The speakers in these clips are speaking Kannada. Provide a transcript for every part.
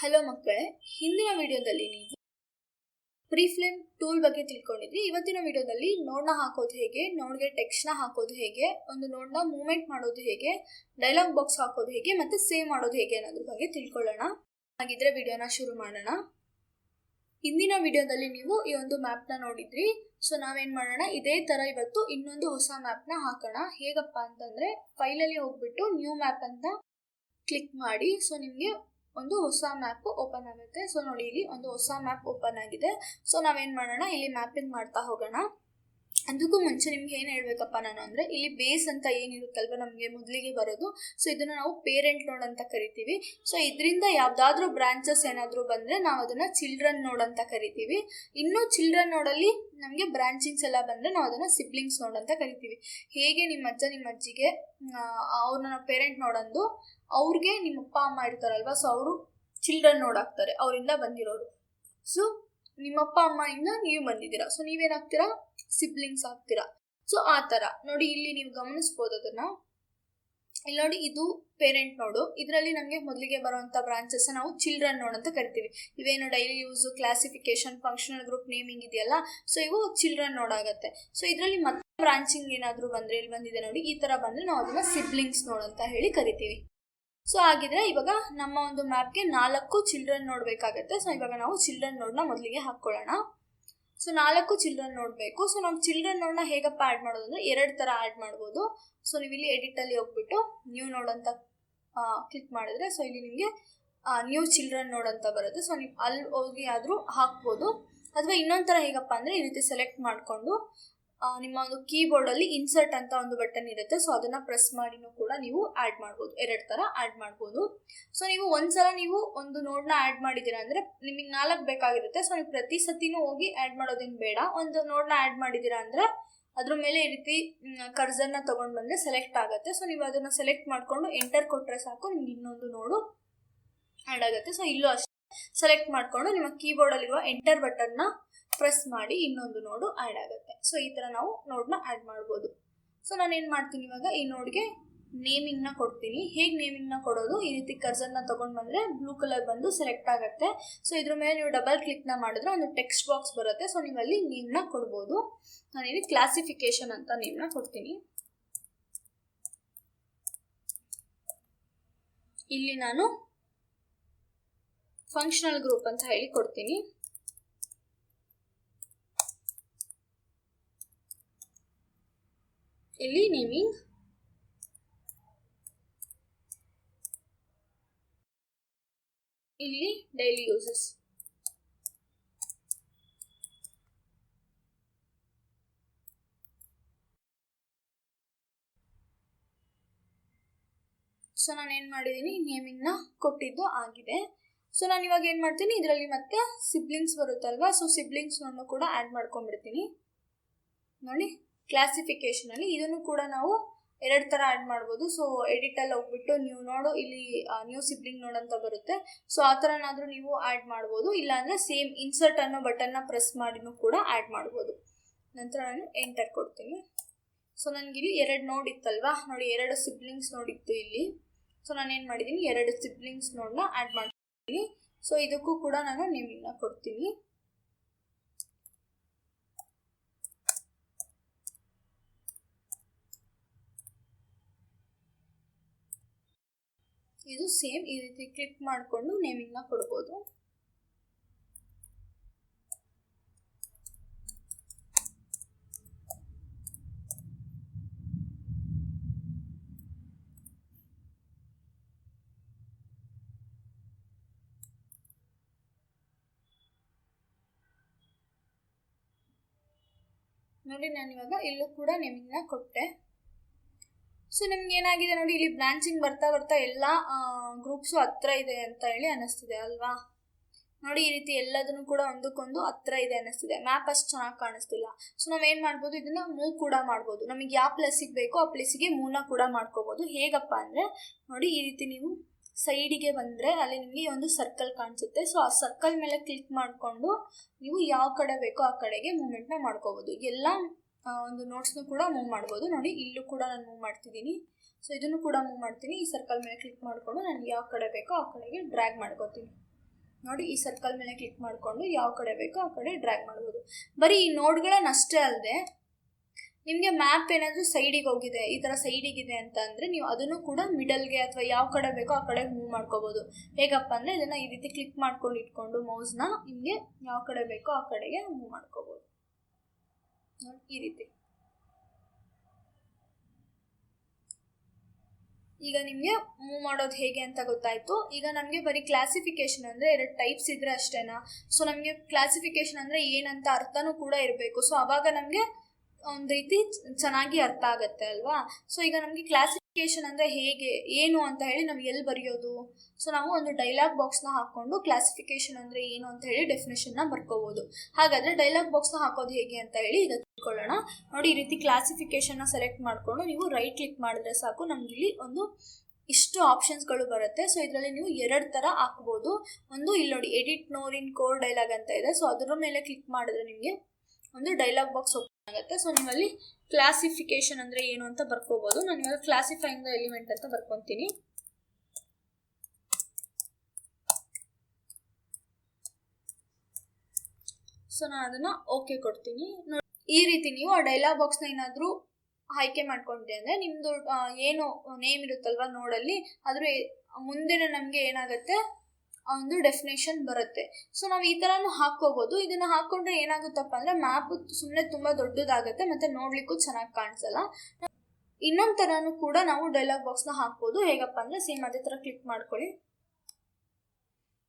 ಹಲೋ ಮಕ್ಕಳೇ, ಹಿಂದಿನ ವಿಡಿಯೋದಲ್ಲಿ ನೀವು ಪ್ರೀಫ್ಲೇಮ್ ಟೂಲ್ ಬಗ್ಗೆ ತಿಳ್ಕೊಂಡಿದ್ರಿ. ಇವತ್ತಿನ ವಿಡಿಯೋದಲ್ಲಿ ನೋಡ್ನ ಹಾಕೋದು ಹೇಗೆ, ನೋಡ್ಗೆ ಟೆಕ್ಸ್ಟ್ನ ಹಾಕೋದು ಹೇಗೆ, ಒಂದು ನೋಡ್ನ ಮೂವ್ಮೆಂಟ್ ಮಾಡೋದು ಹೇಗೆ, ಡೈಲಾಗ್ ಬಾಕ್ಸ್ ಹಾಕೋದು ಹೇಗೆ, ಮತ್ತೆ ಸೇವ್ ಮಾಡೋದು ಹೇಗೆ ಅನ್ನೋದ್ರ ಬಗ್ಗೆ ತಿಳ್ಕೊಳ್ಳೋಣ. ಹಾಗಿದ್ರೆ ವಿಡಿಯೋನ ಶುರು ಮಾಡೋಣ. ಹಿಂದಿನ ವಿಡಿಯೋದಲ್ಲಿ ನೀವು ಈ ಒಂದು ಮ್ಯಾಪ್ನ ನೋಡಿದ್ರಿ. ಸೊ, ನಾವೇನು ಮಾಡೋಣ, ಇದೇ ಥರ ಇವತ್ತು ಇನ್ನೊಂದು ಹೊಸ ಮ್ಯಾಪ್ನ ಹಾಕೋಣ. ಹೇಗಪ್ಪ ಅಂತಂದರೆ, ಫೈಲಲ್ಲಿ ಹೋಗ್ಬಿಟ್ಟು ನ್ಯೂ ಮ್ಯಾಪ್ ಅಂತ ಕ್ಲಿಕ್ ಮಾಡಿ, ಸೊ, ನಿಮಗೆ ಒಂದು ಹೊಸ ಮ್ಯಾಪ್ ಓಪನ್ ಆಗುತ್ತೆ. ಸೊ ನೋಡಿ, ಇಲ್ಲಿ ಒಂದು ಹೊಸ ಮ್ಯಾಪ್ ಓಪನ್ ಆಗಿದೆ. ಸೊ ನಾವೇನು ಮಾಡೋಣ? ಇಲ್ಲಿ ಮ್ಯಾಪಿಂಗ್ ಮಾಡ್ತಾ ಹೋಗೋಣ. ಅದಕ್ಕೂ ಮುಂಚೆ ನಿಮ್ಗೆ ಏನು ಹೇಳ್ಬೇಕಪ್ಪ ನಾನು ಅಂದರೆ, ಇಲ್ಲಿ ಬೇಸ್ ಅಂತ ಏನಿರುತ್ತಲ್ವ ನಮಗೆ ಮೊದಲಿಗೆ ಬರೋದು. ಸೊ ಇದನ್ನು ನಾವು ಪೇರೆಂಟ್ ನೋಡ್ ಅಂತ ಕರಿತೀವಿ. ಸೊ ಇದರಿಂದ ಯಾವುದಾದ್ರೂ ಬ್ರಾಂಚಸ್ ಏನಾದರೂ ಬಂದರೆ ನಾವು ಅದನ್ನು ಚಿಲ್ಡ್ರನ್ ನೋಡ್ ಅಂತ ಕರಿತೀವಿ. ಇನ್ನೂ ಚಿಲ್ಡ್ರನ್ ನೋಡಲ್ಲಿ ನಮಗೆ ಬ್ರಾಂಚಿಂಗ್ಸ್ ಎಲ್ಲ ಬಂದರೆ ನಾವು ಅದನ್ನು ಸಿಬ್ಲಿಂಗ್ಸ್ ನೋಡ್ ಅಂತ ಕರಿತೀವಿ. ಹೇಗೆ ನಿಮ್ಮ ಅಜ್ಜ ನಿಮ್ಮ ಅಜ್ಜಿಗೆ ಅವ್ರನ್ನ ಪೇರೆಂಟ್ ನೋಡಂದು ಅವ್ರಿಗೆ ನಿಮ್ಮ ಅಪ್ಪ, ಅಮ್ಮ ಇರ್ತಾರಲ್ವ? ಸೊ ಅವರು ಚಿಲ್ಡ್ರನ್ ನೋಡಾಕ್ತಾರೆ. ಅವರಿಂದ ಬಂದಿರೋರು. ಸೊ ನಿಮ್ಮ ನಿಮ್ಮಪ್ಪ ಅಮ್ಮಯಿಂದ ನೀವು ಬಂದಿದ್ದೀರಾ? ಸೊ ನೀವೇನಾಗ್ತೀರಾ? ಸಿಬ್ಲಿಂಗ್ಸ್ ಆಗ್ತೀರಾ? ಸೊ ಆ ಥರ. ನೋಡಿ, ಇಲ್ಲಿ ನೀವು ಗಮನಿಸ್ಬೋದು ಅದನ್ನು. ಇಲ್ಲಿ ನೋಡಿ, ಇದು ಪೇರೆಂಟ್ ನೋಡು. ಇದರಲ್ಲಿ ನಮಗೆ ಮೊದಲಿಗೆ ಬರುವಂಥ ಬ್ರಾಂಚಸ್ ನಾವು ಚಿಲ್ಡ್ರನ್ ನೋಡ್ ಅಂತ ಕರಿತೀವಿ. ಇವೇನು daily use classification functional group naming ಇದೆಯಲ್ಲ? ಸೊ ಇವು ಚಿಲ್ಡ್ರನ್ ನೋಡ್ ಆಗುತ್ತೆ. ಸೊ ಇದರಲ್ಲಿ ಮತ್ತೆ ಬ್ರಾಂಚಿಂಗ್ ಏನಾದರೂ ಬಂದರೆ, ಇಲ್ಲಿ ಬಂದಿದೆ ನೋಡಿ, ಈ ಥರ ಬಂದರೆ ನಾವು ಅದನ್ನು ಸಿಬ್ಲಿಂಗ್ಸ್ ನೋಡ್ ಅಂತ ಹೇಳಿ ಕರಿತೀವಿ. ಸೊ ಹಾಗಿದ್ರೆ ಇವಾಗ ನಮ್ಮ ಒಂದು ಮ್ಯಾಪ್ಗೆ ನಾಲ್ಕು ಚಿಲ್ಡ್ರನ್ ನೋಡಬೇಕಾಗತ್ತೆ. ಸೊ ಇವಾಗ ನಾವು ಚಿಲ್ಡ್ರನ್ ನೋಡ್ನ ಮೊದಲಿಗೆ ಹಾಕ್ಕೊಳ್ಳೋಣ. ಸೊ ನಾಲ್ಕು ಚಿಲ್ಡ್ರನ್ ನೋಡಬೇಕು. ಸೊ ನಾವು ಚಿಲ್ಡ್ರನ್ ನೋಡ್ನ ಹೇಗಪ್ಪ ಆ್ಯಡ್ ಮಾಡೋದು ಅಂದರೆ ಎರಡು ಥರ ಆ್ಯಡ್ ಮಾಡ್ಬೋದು. ಸೊ ನೀವು ಇಲ್ಲಿ ಎಡಿಟಲ್ಲಿ ಹೋಗ್ಬಿಟ್ಟು ನ್ಯೂ ನೋಡ್ ಅಂತ ಕ್ಲಿಕ್ ಮಾಡಿದ್ರೆ ಸೊ ಇಲ್ಲಿ ನಿಮಗೆ ನ್ಯೂ ಚಿಲ್ಡ್ರನ್ ನೋಡ್ ಅಂತ ಬರುತ್ತೆ. ಸೊ ನೀವು ಅಲ್ಲಿ ಹೋಗಿ ಆದರೂ ಹಾಕ್ಬೋದು. ಅಥವಾ ಇನ್ನೊಂದು ಥರ ಹೇಗಪ್ಪ ಅಂದರೆ ಈ ರೀತಿ ಸೆಲೆಕ್ಟ್ ಮಾಡಿಕೊಂಡು ನಿಮ್ಮ ಒಂದು ಕೀಬೋರ್ಡಲ್ಲಿ ಇನ್ಸರ್ಟ್ ಅಂತ ಒಂದು ಬಟನ್ ಇರುತ್ತೆ. ಸೊ ಅದನ್ನ ಪ್ರೆಸ್ ಮಾಡಿನೂ ಕೂಡ ನೀವು ಆ್ಯಡ್ ಮಾಡ್ಬೋದು. ಎರಡು ತರ ಆ್ಯಡ್ ಮಾಡ್ಬೋದು. ಸೊ ನೀವು ಒಂದ್ಸಲ ನೀವು ಒಂದು ನೋಡ್ನ ಆ್ಯಡ್ ಮಾಡಿದ್ದೀರಾ ಅಂದ್ರೆ ನಿಮಗೆ ನಾಲ್ಕು ಬೇಕಾಗಿರುತ್ತೆ. ಸೊ ನೀವು ಪ್ರತಿ ಸತಿನೂ ಹೋಗಿ ಆ್ಯಡ್ ಮಾಡೋದೇನು ಬೇಡ. ಒಂದು ನೋಡ್ನ ಆ್ಯಡ್ ಮಾಡಿದ್ದೀರಾ ಅಂದ್ರೆ ಅದ್ರ ಮೇಲೆ ಈ ರೀತಿ ಕರ್ಸರ್ನ ತೊಗೊಂಡು ಬಂದರೆ ಸೆಲೆಕ್ಟ್ ಆಗುತ್ತೆ. ಸೊ ನೀವು ಅದನ್ನ ಸೆಲೆಕ್ಟ್ ಮಾಡ್ಕೊಂಡು ಎಂಟರ್ ಕೊಟ್ಟರೆ ಸಾಕು. ನಿಮ್ಗೆ ಇನ್ನೊಂದು ನೋಡು ಆ್ಯಡ್ ಆಗುತ್ತೆ. ಸೊ ಇಲ್ಲೂ ಅಷ್ಟೇ. ಸೆಲೆಕ್ಟ್ ಮಾಡಿಕೊಂಡು ನಿಮ್ಮ ಕೀಬೋರ್ಡಲ್ಲಿರುವ ಎಂಟರ್ ಬಟನ್ನ ಪ್ರೆಸ್ ಮಾಡಿ ಇನ್ನೊಂದು ನೋಡು ಆ್ಯಡ್ ಆಗುತ್ತೆ. ಸೊ ಈ ಥರ ನಾವು ನೋಡ್ನ ಆ್ಯಡ್ ಮಾಡ್ಬೋದು. ಸೊ ನಾನು ಏನು ಮಾಡ್ತೀನಿ ಇವಾಗ? ಈ ನೋಡ್ಗೆ ನೇಮಿಂಗ್ನ ಕೊಡ್ತೀನಿ. ಹೇಗೆ ನೇಮಿಂಗ್ನ ಕೊಡೋದು? ಈ ರೀತಿ ಕರ್ಸರ್ನ ತೊಗೊಂಡು ಬಂದರೆ ಬ್ಲೂ ಕಲರ್ ಬಂದು ಸೆಲೆಕ್ಟ್ ಆಗುತ್ತೆ. ಸೊ ಇದ್ರ ಮೇಲೆ ನೀವು ಡಬಲ್ ಕ್ಲಿಕ್ನ ಮಾಡಿದ್ರೆ ಒಂದು ಟೆಕ್ಸ್ಟ್ ಬಾಕ್ಸ್ ಬರುತ್ತೆ. ಸೊ ನೀವು ಅಲ್ಲಿ ನೇಮ್ನ ಕೊಡ್ಬೋದು. ನಾನಿಲ್ಲಿ ಕ್ಲಾಸಿಫಿಕೇಶನ್ ಅಂತ ನೇಮ್ನ ಕೊಡ್ತೀನಿ. ಇಲ್ಲಿ ನಾನು ಫಂಕ್ಷನಲ್ ಗ್ರೂಪ್ ಅಂತ ಹೇಳಿ ಕೊಡ್ತೀನಿ. ಇಲ್ಲಿ ನೇಮಿಂಗ್ ಇಲ್ಲಿ ಡೈಲಿ ಯೂಸಸ್ ಸೊ ನಾನು ಏನು ಮಾಡಿದ್ದೀನಿ ನೇಮಿಂಗ್ನ ಕೊಟ್ಟಿದ್ದು ಆಗಿದೆ. ಸೊ ನಾನು ಇವಾಗ ಏನು ಮಾಡ್ತೀನಿ? ಇದರಲ್ಲಿ ಮತ್ತೆ ಸಿಬ್ಲಿಂಗ್ಸ್ ಬರುತ್ತಲ್ವಾ? ಸೊ ಸಿಬ್ಲಿಂಗ್ಸ್ನನ್ನು ಕೂಡ ಆ್ಯಡ್ ಮಾಡ್ಕೊಂಡ್ಬಿಡ್ತೀನಿ. ನೋಡಿ ಕ್ಲಾಸಿಫಿಕೇಷನಲ್ಲಿ ಇದನ್ನು ಕೂಡ ನಾವು ಎರಡು ಥರ ಆ್ಯಡ್ ಮಾಡ್ಬೋದು. ಸೊ ಎಡಿಟಲ್ಲಿ ಹೋಗ್ಬಿಟ್ಟು ನೀವು ನೋಡು, ಇಲ್ಲಿ ನ್ಯೂ ಸಿಬ್ಲಿಂಗ್ ನೋಡಂತ ಬರುತ್ತೆ. ಸೊ ಆ ಥರನಾದರೂ ನೀವು ಆ್ಯಡ್ ಮಾಡ್ಬೋದು. ಇಲ್ಲಾಂದರೆ ಸೇಮ್ ಇನ್ಸರ್ಟ್ ಅನ್ನೋ ಬಟನ್ನ ಪ್ರೆಸ್ ಮಾಡಿನೂ ಕೂಡ ಆ್ಯಡ್ ಮಾಡ್ಬೋದು. ನಂತರ ನಾನು ಎಂಟರ್ ಕೊಡ್ತೀನಿ. ಸೊ ನನಗಿಲ್ಲಿ ಎರಡು ನೋಡಿತ್ತಲ್ವಾ ನೋಡಿ, ಎರಡು ಸಿಬ್ಲಿಂಗ್ಸ್ ನೋಡಿತ್ತು ಇಲ್ಲಿ. ಸೊ ನಾನು ಏನು ಮಾಡಿದ್ದೀನಿ? ಎರಡು ಸಿಬ್ಲಿಂಗ್ಸ್ ನೋಡನ್ನ ಆ್ಯಡ್ ಮಾಡ್ತೀನಿ. ಸೊ ಇದಕ್ಕೂ ಕೂಡ ನಾನು ನಿಮ್ಮನ್ನ ಕೊಡ್ತೀನಿ. ಇದು ಸೇಮ್ ಈ ರೀತಿ ಕ್ಲಿಕ್ ಮಾಡಿಕೊಂಡು ನೇಮಿಂಗ್ನ ಕೊಡ್ಬೋದು. ನೋಡಿ, ನಾನು ಇವಾಗ ಇಲ್ಲೂ ಕೂಡ ನೇಮಿಂಗ್ನ ಕೊಟ್ಟೆ. ಸೊ ನಿಮ್ಗೆ ಏನಾಗಿದೆ ನೋಡಿ, ಇಲ್ಲಿ ಬ್ರಾಂಚಿಂಗ್ ಬರ್ತಾ ಬರ್ತಾ ಎಲ್ಲ ಗ್ರೂಪ್ಸು ಹತ್ರ ಇದೆ ಅಂತ ಹೇಳಿ ಅನ್ನಿಸ್ತಿದೆ ಅಲ್ವಾ? ನೋಡಿ, ಈ ರೀತಿ ಎಲ್ಲದನ್ನು ಕೂಡ ಒಂದಕ್ಕೊಂದು ಹತ್ರ ಇದೆ ಅನ್ನಿಸ್ತಿದೆ ಮ್ಯಾಪ್ ಅಷ್ಟು ಚೆನ್ನಾಗಿ ಕಾಣಿಸ್ತಿಲ್ಲ. ಸೊ ನಾವೇನು ಮಾಡ್ಬೋದು, ಇದನ್ನು ಮೂವ್ ಕೂಡ ಮಾಡ್ಬೋದು. ನಮಗೆ ಯಾವ ಪ್ಲೇಸಿಗೆ ಬೇಕೋ ಆ ಪ್ಲೇಸಿಗೆ ಮೂವ್ನ ಕೂಡ ಮಾಡ್ಕೋಬೋದು. ಹೇಗಪ್ಪ ಅಂದರೆ, ನೋಡಿ, ಈ ರೀತಿ ನೀವು ಸೈಡಿಗೆ ಬಂದರೆ ಅಲ್ಲಿ ನಿಮಗೆ ಒಂದು ಸರ್ಕಲ್ ಕಾಣಿಸುತ್ತೆ. ಸೊ ಆ ಸರ್ಕಲ್ ಮೇಲೆ ಕ್ಲಿಕ್ ಮಾಡಿಕೊಂಡು ನೀವು ಯಾವ ಕಡೆ ಬೇಕೋ ಆ ಕಡೆಗೆ ಮೂಮೆಂಟ್ನ ಮಾಡ್ಕೋಬೋದು. ಎಲ್ಲ ಒಂದು ನೋಟ್ಸ್ನು ಕೂಡ ಮೂವ್ ಮಾಡ್ಬೋದು. ನೋಡಿ, ಇಲ್ಲೂ ಕೂಡ ನಾನು ಮೂವ್ ಮಾಡ್ತಿದ್ದೀನಿ. ಸೊ ಇದನ್ನು ಕೂಡ ಮೂವ್ ಮಾಡ್ತೀನಿ. ಈ ಸರ್ಕಲ್ ಮೇಲೆ ಕ್ಲಿಕ್ ಮಾಡಿಕೊಂಡು ನಾನು ಯಾವ ಕಡೆ ಬೇಕೋ ಆ ಕಡೆಗೆ ಡ್ರ್ಯಾಗ್ ಮಾಡ್ಕೋತೀನಿ. ನೋಡಿ, ಈ ಸರ್ಕಲ್ ಮೇಲೆ ಕ್ಲಿಕ್ ಮಾಡಿಕೊಂಡು ಯಾವ ಕಡೆ ಬೇಕೋ ಆ ಕಡೆ ಡ್ರ್ಯಾಗ್ ಮಾಡ್ಬೋದು. ಬರೀ ಈ ನೋಡ್ಗಳನ್ನಷ್ಟೇ ಅಲ್ಲದೆ ನಿಮಗೆ ಮ್ಯಾಪ್ ಏನಾದರೂ ಸೈಡಿಗೆ ಹೋಗಿದೆ, ಈ ಥರ ಸೈಡಿಗಿದೆ ಅಂತ ಅಂದರೆ ನೀವು ಅದನ್ನು ಕೂಡ ಮಿಡಲ್ಗೆ ಅಥವಾ ಯಾವ ಕಡೆ ಬೇಕೋ ಆ ಕಡೆಗೆ ಮೂವ್ ಮಾಡ್ಕೋಬೋದು. ಹೇಗಪ್ಪ ಅಂದರೆ ಇದನ್ನು ಈ ರೀತಿ ಕ್ಲಿಕ್ ಮಾಡ್ಕೊಂಡು ಇಟ್ಕೊಂಡು ಮೌಸ್ನ ನಿಮಗೆ ಯಾವ ಕಡೆ ಬೇಕೋ ಆ ಕಡೆಗೆ ಮೂವ್ ಮಾಡ್ಕೋಬೋದು. ಈ ರೀತಿ. ಈಗ ನಿಮಗೆ ಮೂವ್ ಮಾಡೋದು ಹೇಗೆ ಅಂತ ಗೊತ್ತಾಯಿತು. ಈಗ ನಮಗೆ ಬರೀ ಕ್ಲಾಸಿಫಿಕೇಶನ್ ಅಂದರೆ ಎರಡು ಟೈಪ್ಸ್ ಇದ್ದರೆ ಅಷ್ಟೇನಾ? ಸೊ ನಮಗೆ ಕ್ಲಾಸಿಫಿಕೇಶನ್ ಅಂದರೆ ಏನಂತ ಅರ್ಥನೂ ಕೂಡ ಇರಬೇಕು. ಸೊ ಆವಾಗ ನಮಗೆ ಒಂದು ರೀತಿ ಚೆನ್ನಾಗಿ ಅರ್ಥ ಆಗುತ್ತೆ ಅಲ್ವಾ? ಸೊ ಈಗ ನಮಗೆ ಕ್ಲಾಸಿಫಿಕೇಶನ್ ಅಂದರೆ ಹೇಗೆ, ಏನು ಅಂತ ಹೇಳಿ ನಾವು ಎಲ್ಲಿ ಬರೆಯೋದು? ಸೊ ನಾವು ಒಂದು ಡೈಲಾಗ್ ಬಾಕ್ಸ್ನ ಹಾಕ್ಕೊಂಡು ಕ್ಲಾಸಿಫಿಕೇಶನ್ ಅಂದರೆ ಏನು ಅಂತ ಹೇಳಿ ಡೆಫಿನೇಷನ್ನ ಬರ್ಕೋಬೋದು. ಹಾಗಾದರೆ ಡೈಲಾಗ್ ಬಾಕ್ಸ್ನ ಹಾಕೋದು ಹೇಗೆ ಅಂತ ಹೇಳಿ ಈಗ ತಿಳ್ಕೊಳ್ಳೋಣ. ನೋಡಿ, ಈ ರೀತಿ ಕ್ಲಾಸಿಫಿಕೇಶನ್ನ ಸೆಲೆಕ್ಟ್ ಮಾಡಿಕೊಂಡು ನೀವು ರೈಟ್ ಕ್ಲಿಕ್ ಮಾಡಿದ್ರೆ ಸಾಕು. ನಮ್ಗೆ ಇಲ್ಲಿ ಒಂದು ಇಷ್ಟು ಆಪ್ಷನ್ಸ್ಗಳು ಬರುತ್ತೆ. ಸೊ ಇದರಲ್ಲಿ ನೀವು ಎರಡು ಥರ ಹಾಕ್ಬೋದು. ಒಂದು ಇಲ್ಲಿ ನೋಡಿ ಎಡಿಟ್ ನೋರ್ ಕೋರ್ ಡೈಲಾಗ್ ಅಂತ ಇದೆ. ಸೊ ಅದರ ಮೇಲೆ ಕ್ಲಿಕ್ ಮಾಡಿದ್ರೆ ನಿಮಗೆ ಒಂದು ಡೈಲಾಗ್ ಬಾಕ್ಸ್ ಆಗುತ್ತೆ. ಸೊ ನೀವಲ್ಲಿ ಕ್ಲಾಸಿಫಿಕೇಶನ್ ಅಂದರೆ ಏನು ಅಂತ ಬರ್ಕೋಬೋದು. ನಾನು ಇವಾಗ ಕ್ಲಾಸಿಫೈಂಗ್ ದ ಎಲಿಮೆಂಟ್ ಅಂತ ಬರ್ಕೊತೀನಿ. ಸೊ ನಾನು ಅದನ್ನು ಓಕೆ ಕೊಡ್ತೀನಿ. ಈ ರೀತಿ ನೀವು ಆ ಡೈಲಾಗ್ ಬಾಕ್ಸ್ನ ಏನಾದರೂ ಆಯ್ಕೆ ಮಾಡ್ಕೊಂಡ್ರಿ ಅಂದರೆ ನಿಮ್ಮದು ಏನು ನೇಮ್ ಇರುತ್ತಲ್ವ ನೋಡಲ್ಲಿ, ಅದ್ರ ಮುಂದಿನ ನಮಗೆ ಏನಾಗುತ್ತೆ? ಒಂದು ಡೆಫಿನೇಷನ್ ಬರುತ್ತೆ. ಸೊ ನಾವು ಈ ಥರನೂ ಹಾಕ್ಕೋಬೋದು. ಇದನ್ನು ಹಾಕ್ಕೊಂಡ್ರೆ ಏನಾಗುತ್ತಪ್ಪ ಅಂದರೆ ಮ್ಯಾಪ್ ಸುಮ್ಮನೆ ತುಂಬ ದೊಡ್ಡದಾಗುತ್ತೆ ಮತ್ತು ನೋಡಲಿಕ್ಕೂ ಚೆನ್ನಾಗಿ ಕಾಣಿಸಲ್ಲ. ಇನ್ನೊಂದು ಥರನೂ ಕೂಡ ನಾವು ಡೈಲಾಗ್ ಬಾಕ್ಸ್ನ ಹಾಕ್ಬೋದು. ಹೇಗಪ್ಪ ಅಂದರೆ ಸೇಮ್ ಅದೇ ಥರ ಕ್ಲಿಕ್ ಮಾಡ್ಕೊಳ್ಳಿ.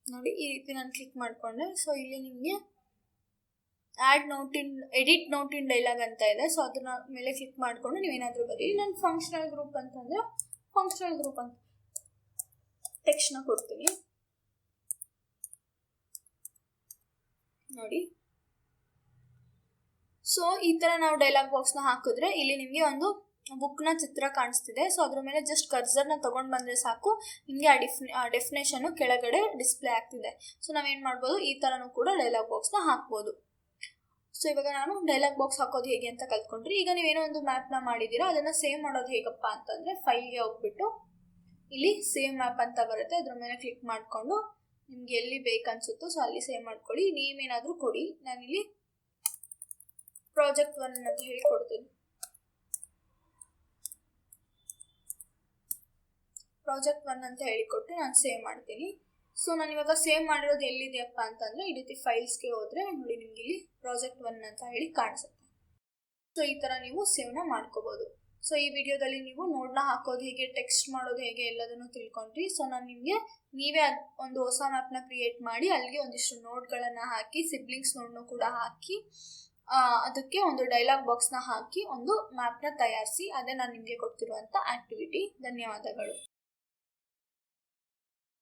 ನೋಡಿ, ಈ ರೀತಿ ನಾನು ಕ್ಲಿಕ್ ಮಾಡಿಕೊಂಡೆ. ಸೊ ಇಲ್ಲಿ ನಿಮಗೆ add note in edit note in dialog ಅಂತ ಇದೆ. ಸೊ ಅದನ್ನ ಮೇಲೆ ಕ್ಲಿಕ್ ಮಾಡಿಕೊಂಡು ನೀವೇನಾದರೂ ಬರೀ ನಾನು ಫಂಕ್ಷನಲ್ ಗ್ರೂಪ್ ಅಂತಂದರೆ ಫಂಕ್ಷನಲ್ ಗ್ರೂಪ್ ಅಂತ ಟೆಕ್ಸ್ಟ್ನ ಕೊಡ್ತೀನಿ. ನೋಡಿ. ಸೊ ಈ ಥರ ನಾವು ಡೈಲಾಗ್ ಬಾಕ್ಸ್ನ ಹಾಕಿದ್ರೆ ಇಲ್ಲಿ ನಿಮಗೆ ಒಂದು ಬುಕ್ನ ಚಿತ್ರ ಕಾಣಿಸ್ತಿದೆ. ಸೊ ಅದ್ರ ಮೇಲೆ ಜಸ್ಟ್ ಕರ್ಸರ್ನ ತೊಗೊಂಡು ಬಂದರೆ ಸಾಕು. ನಿಮಗೆ ಆ ಡಿಫ್ ಡೆಫಿನೇಷನ್ನು ಕೆಳಗಡೆ ಡಿಸ್ಪ್ಲೇ ಆಗ್ತಿದೆ. ಸೊ ನಾವೇನು ಮಾಡ್ಬೋದು? ಈ ಥರನೂ ಕೂಡ ಡೈಲಾಗ್ ಬಾಕ್ಸ್ನ ಹಾಕ್ಬೋದು. ಸೊ ಇವಾಗ ನಾನು ಡೈಲಾಗ್ ಬಾಕ್ಸ್ ಹಾಕೋದು ಹೇಗೆ ಅಂತ ಕಲ್ತ್ಕೊಂಡ್ರಿ. ಈಗ ನೀವೇನೋ ಒಂದು ಮ್ಯಾಪ್ನ ಮಾಡಿದ್ದೀರಾ ಅದನ್ನು ಸೇವ್ ಮಾಡೋದು ಹೇಗಪ್ಪ ಅಂತಂದರೆ ಫೈಲ್ಗೆ ಹೋಗ್ಬಿಟ್ಟು ಇಲ್ಲಿ ಸೇವ್ ಮ್ಯಾಪ್ ಅಂತ ಬರುತ್ತೆ. ಅದ್ರ ಮೇಲೆ ಕ್ಲಿಕ್ ಮಾಡಿಕೊಂಡು ನಿಮ್ಗೆ ಎಲ್ಲಿ ಬೇಕನ್ಸುತ್ತೋ ಸೊ ಅಲ್ಲಿ ಸೇವ್ ಮಾಡ್ಕೊಳ್ಳಿ. ನೇಮ್ ಏನಾದರೂ ಕೊಡಿ. ನಾನಿಲ್ಲಿ ಪ್ರಾಜೆಕ್ಟ್ ಒನ್ ಅಂತ ಹೇಳಿ ಕೊಡ್ತೀನಿ ಪ್ರಾಜೆಕ್ಟ್ ಒನ್ ಅಂತ ಹೇಳಿಕೊಟ್ಟು ನಾನು ಸೇವ್ ಮಾಡ್ತೀನಿ. ಸೊ ನಾನು ಇವಾಗ ಸೇವ್ ಮಾಡಿರೋದು ಎಲ್ಲಿದೆಯಪ್ಪ ಅಂತಂದರೆ ಈ ರೀತಿ ಫೈಲ್ಸ್ಗೆ ಹೋದರೆ ನೋಡಿ ನಿಮ್ಗೆ ಇಲ್ಲಿ ಪ್ರಾಜೆಕ್ಟ್ ಒನ್ ಅಂತ ಹೇಳಿ ಕಾಣಿಸುತ್ತೆ. ಸೊ ಈ ಥರ ನೀವು ಸೇವ್ನ ಮಾಡ್ಕೋಬೋದು. ಸೊ ಈ ವಿಡಿಯೋದಲ್ಲಿ ನೀವು ನೋಡ್ನ ಹಾಕೋದು ಹೇಗೆ ಟೆಕ್ಸ್ಟ್ ಮಾಡೋದು ಹೇಗೆ ಎಲ್ಲದನ್ನು ತಿಳ್ಕೊಂಡ್ರಿ. ಸೊ ನಾನು ನಿಮಗೆ ನೀವೇ ಒಂದು ಹೊಸ ಮ್ಯಾಪ್ನ ಕ್ರಿಯೇಟ್ ಮಾಡಿ ಅಲ್ಲಿಗೆ ಒಂದಿಷ್ಟು ನೋಟ್ಗಳನ್ನು ಹಾಕಿ ಸಿಬ್ಲಿಂಗ್ಸ್ ನೋಟ್ನು ಕೂಡ ಹಾಕಿ ಅದಕ್ಕೆ ಒಂದು ಡೈಲಾಗ್ ಬಾಕ್ಸ್ನ ಹಾಕಿ ಒಂದು ಮ್ಯಾಪ್ನ ತಯಾರಿಸಿ, ಅದೇ ನಾನು ನಿಮಗೆ ಕೊಡ್ತಿರುವಂಥ ಆ್ಯಕ್ಟಿವಿಟಿ ಧನ್ಯವಾದಗಳು.